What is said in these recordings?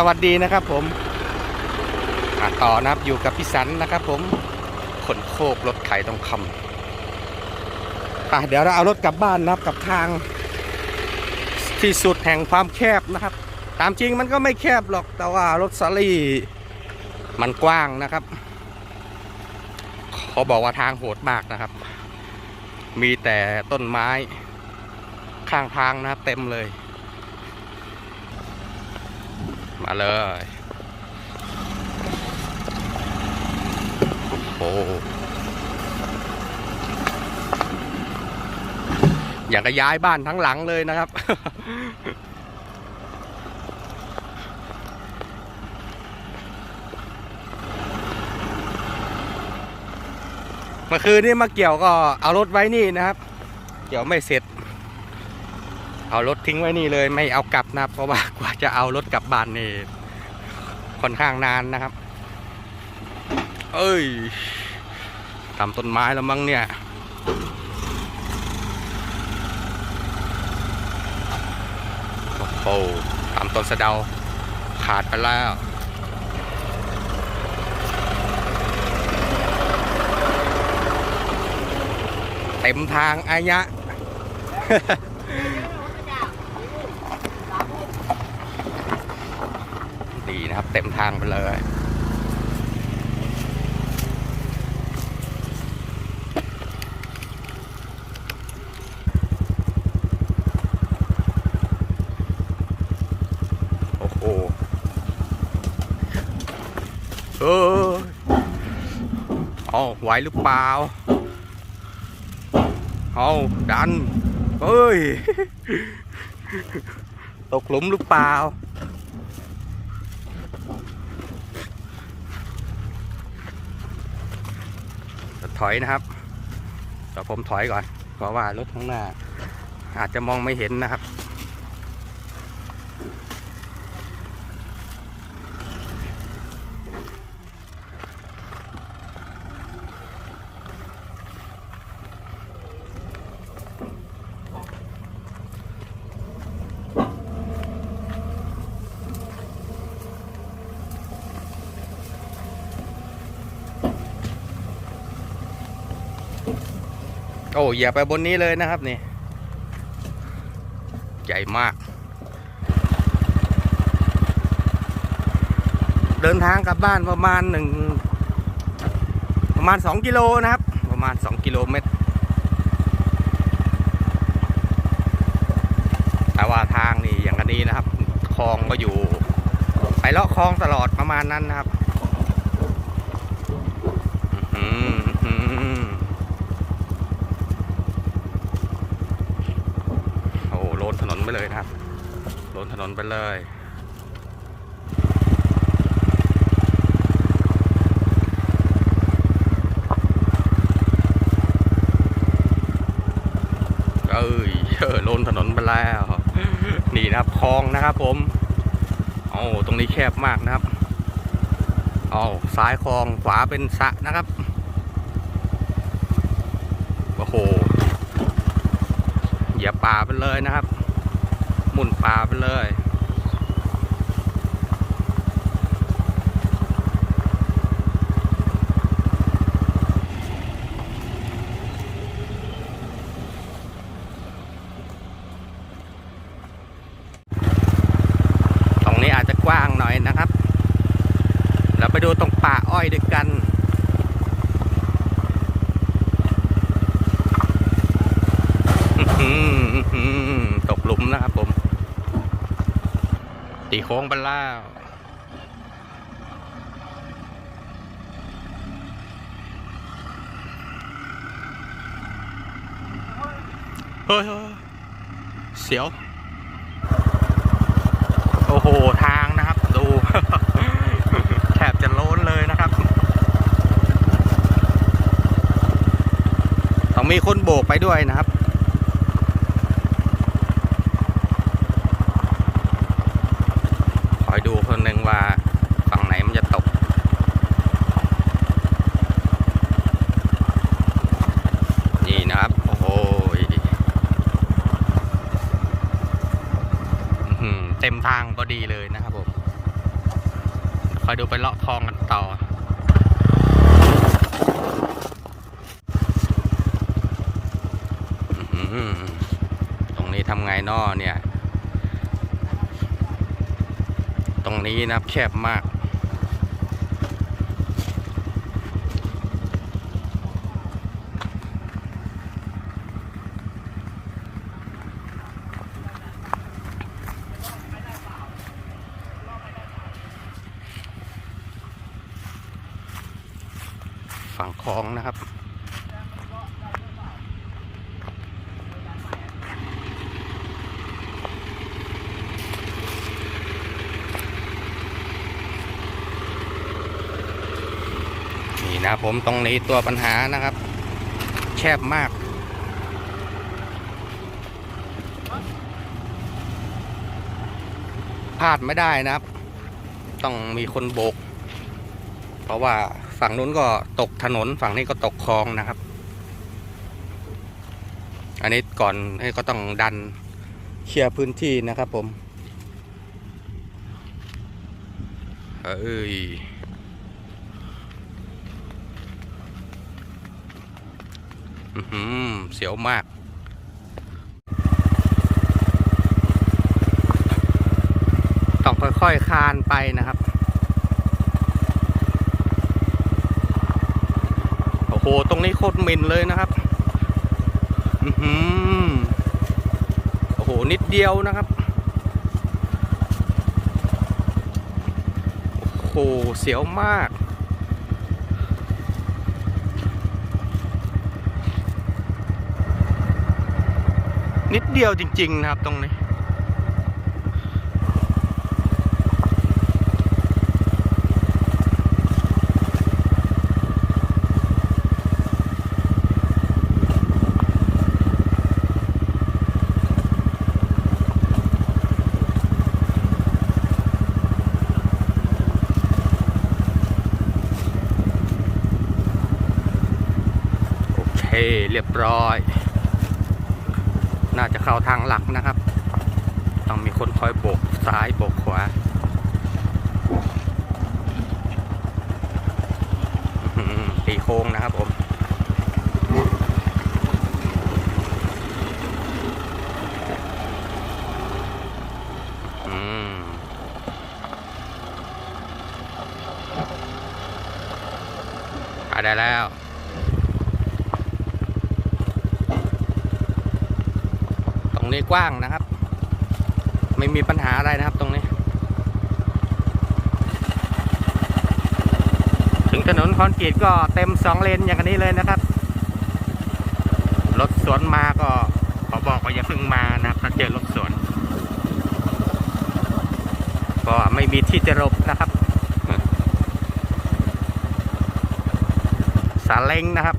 สวัสดีนะครับผมต่อนะครับอยู่กับพี่สันนะครับผมขนโคกรถไขทองคำอะเดี๋ยวเราเอารถกลับบ้านนะครับกับทาง ที่สุดแห่งความแคบนะครับ ตามจริงมันก็ไม่แคบหรอกแต่ว่ารถซารี่มันกว้างนะครับเขาบอกว่าทางโหดมากนะครับ มีแต่ต้นไม้ข้างทางนะครับเต็มเลย มาเลยโอ้อยากจะย้ายบ้านทั้งหลังเลยนะครับ เมื่อคืนนี้มาเกี่ยวก็เอารถไว้นี่นะครับ เกี่ยวไม่เสร็จ เอารถทิ้งไว้นี่เลยไม่เอากลับนะเพราะว่ากว่าจะเอารถกลับบ้านนี่ค่อนข้างนานนะครับ เอ้ยทำต้นไม้แล้วมั้งเนี่ยโอ้โหทำต้นสะเดาขาดไปแล้วเต็มทางอายะ ดีนะครับ เต็มทางไปเลยโอ้โหเออเอาไหวหรือเปล่าเอาดัน เฮ้ย ตกหลุมหรือเปล่า ถอยนะครับเดี๋ยวผมถอยก่อน เพราะว่ารถข้างหน้า อาจจะมองไม่เห็นนะครับ โอ้อย่าไปบนนี้เลยนะครับนี่ ใหญ่มาก เดินทางกลับบ้านประมาณหนึ่งประมาณสองกิโลนะครับ ประมาณสองกิโลเมตร แต่ว่าทางนี่อย่างกันนี้นะครับ คลองก็อยู่ ไปเลาะคลองตลอดประมาณนั้นนะครับอื้อหืออื้อหือ โอ้โหโลน ถนนไปเลยนะครับโลนถนนไปเลยเอ้ยเออโลนถนนไปแล้ว นี่นะครับคลองนะครับผมโอ้ตรงนี้แคบมากนะครับเอาซ้ายคลองขวาเป็นสระนะครับ โอ้โหอย่าป่าไปเลยนะครับ หมุนป่าไปเลยตรงนี้อาจจะกว้างหน่อยนะครับ เราไปดูตรงป่าอ้อยด้วยกันอื้อหือตกหลุมนะครับผม ตีโค้งไปแล้วเฮ้ยเฮ้ยเสียว โอ้โห ทางนะครับ ดูแทบจะโล้นเลยนะครับ ต้องมีคนโบกไปด้วยนะครับ คอยดูคนหนึ่งว่าฝั่งไหนมันจะตก นี่นะครับ โอ้โหยอื้อหือเต็มทางพอดีเลยนะครับผมคอยดูไปเลาะคลองกันต่อ ตรงนี้ทำไงนอเนี่ย ตรงนี้นับแคบมาก ฝั่งคลองนะครับ นี่นะผมตรงนี้ตัวปัญหานะครับ แคบมากพลาดไม่ได้นะครับ ต้องมีคนโบก เพราะว่า ฝั่งนู้นก็ตกถนนฝั่งนี้ก็ตกคลองนะครับ อันนี้ก่อนให้ก็ต้องดันเคลียร์พื้นที่นะครับผม เอ้ยเสียวมากต้องค่อยๆคานไปนะครับ โอ้โหตรงนี้โคตรมินเลยนะครับอือหือโอ้โห นิดเดียวนะครับ โอ้โห เสียวมาก นิดเดียวจริง ๆ นะครับตรงนี้ โอเค เร้อย น่าจะเข้าทางหลักนะครับ ต้องมีคนคอยโบกซ้ายโบกขวาตีโค้งนะครับผมอืมไปได้แล้ว ตรงนี้กว้างนะครับ ไม่มีปัญหาอะไรนะครับตรงนี้ ถึงถนนคอนกรีตก็เต็มสองเลนอย่างนี้เลยนะครับ รถสวนมาก็ขอบอกว่าอย่าเพิ่งมานะครับถ้าเจอรถสวน ก็ไม่มีที่จะหลบนะครับสาเล้งนะครับ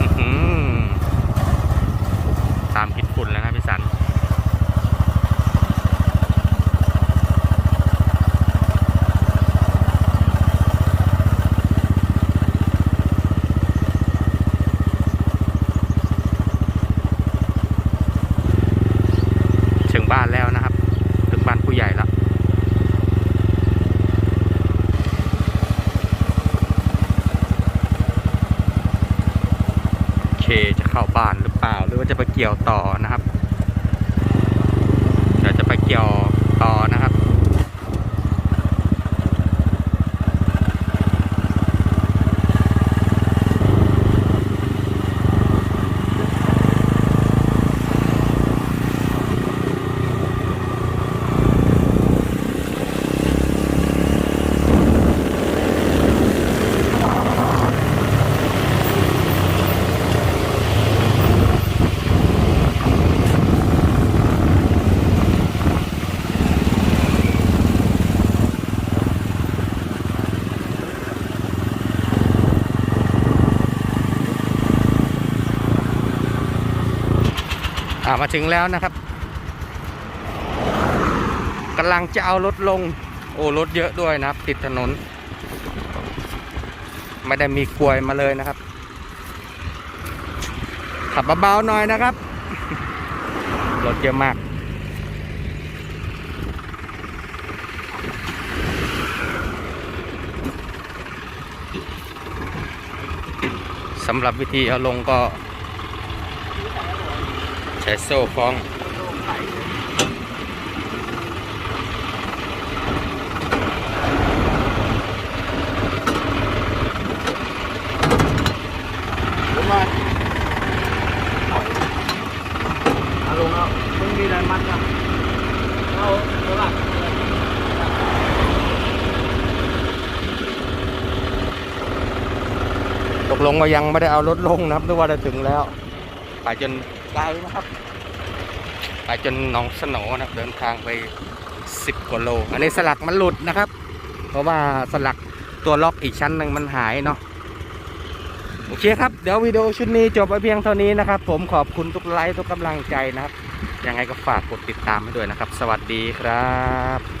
อื้อหือตามคิดฝุ่นแล้วนะพี่สัน ถึงบ้านแล้วนะครับ ถึงบ้านผู้ใหญ่แล้ว โอเคจะเข้าบ้าน หรือว่าจะไปเกี่ยวต่อนะครับ เดี๋ยวจะไปเกี่ยว มาถึงแล้วนะครับกำลังจะเอารถลง โอ้รถเยอะด้วยนะครับ ติดถนน ไม่ได้มีกลวยมาเลยนะครับ ขับเบาๆหน่อยนะครับ รถเยอะมากสำหรับวิธีเอาลงก็ ช้โซ่คล้องลงมาเอาลงแล้วมึงมีอะไรมัดอะเอาเอาละตกลงว่ายังไม่ได้เอารถลงนะครับนึกว่าจะถึงแล้วไปจนไกลนะครับ ไปจนหนองสนอนะเดินทางไป 10กว่าโล อันนี้สลักมันหลุดนะครับ เพราะว่าสลักตัวล็อกอีกชั้นหนึ่งมันหายเนาะโอเคครับ เดี๋ยววิดีโอชุดนี้จบไปเพียงเท่านี้นะครับ ผมขอบคุณทุกไลค์ทุกกำลังใจนะครับ ยังไงก็ฝากกดติดตามให้ด้วยนะครับ สวัสดีครับ